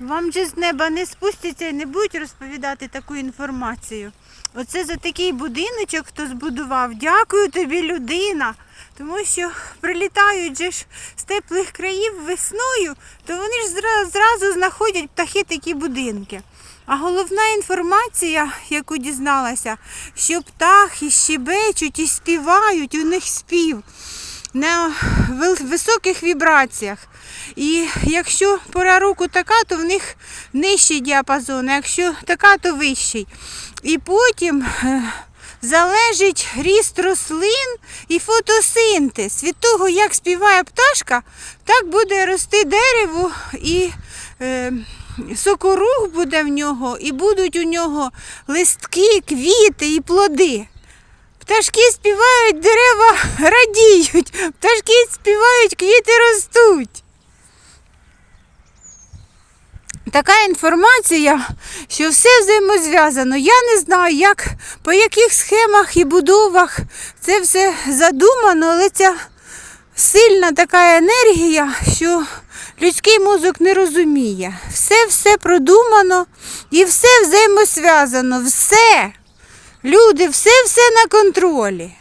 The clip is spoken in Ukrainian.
Вам же з неба не спустяться і не будуть розповідати таку інформацію. Оце за такий будиночок, хто збудував. Дякую тобі, людина. Тому що прилітають же ж з теплих країв весною, то вони ж зразу знаходять птахи такі будинки. А головна інформація, яку дізналася, що птахи щебечуть і співають, у них спів на високих вібраціях. І якщо пора року така, то в них нижчий діапазон, а якщо така, то вищий. І потім е, залежить ріст рослин і фотосинтез. Від того, як співає пташка, так буде рости дерево і е, сокорух буде в нього, і будуть у нього листки, квіти і плоди. Пташки співають, дерева радіють, пташки співають, квіти ростуть. Така інформація, що все взаємозв'язано. Я не знаю, як, по яких схемах і будовах це все задумано, але ця сильна така енергія, що людський мозок не розуміє. Все все продумано і все взаємосв'язано. Все. Люди, все-все на контролі.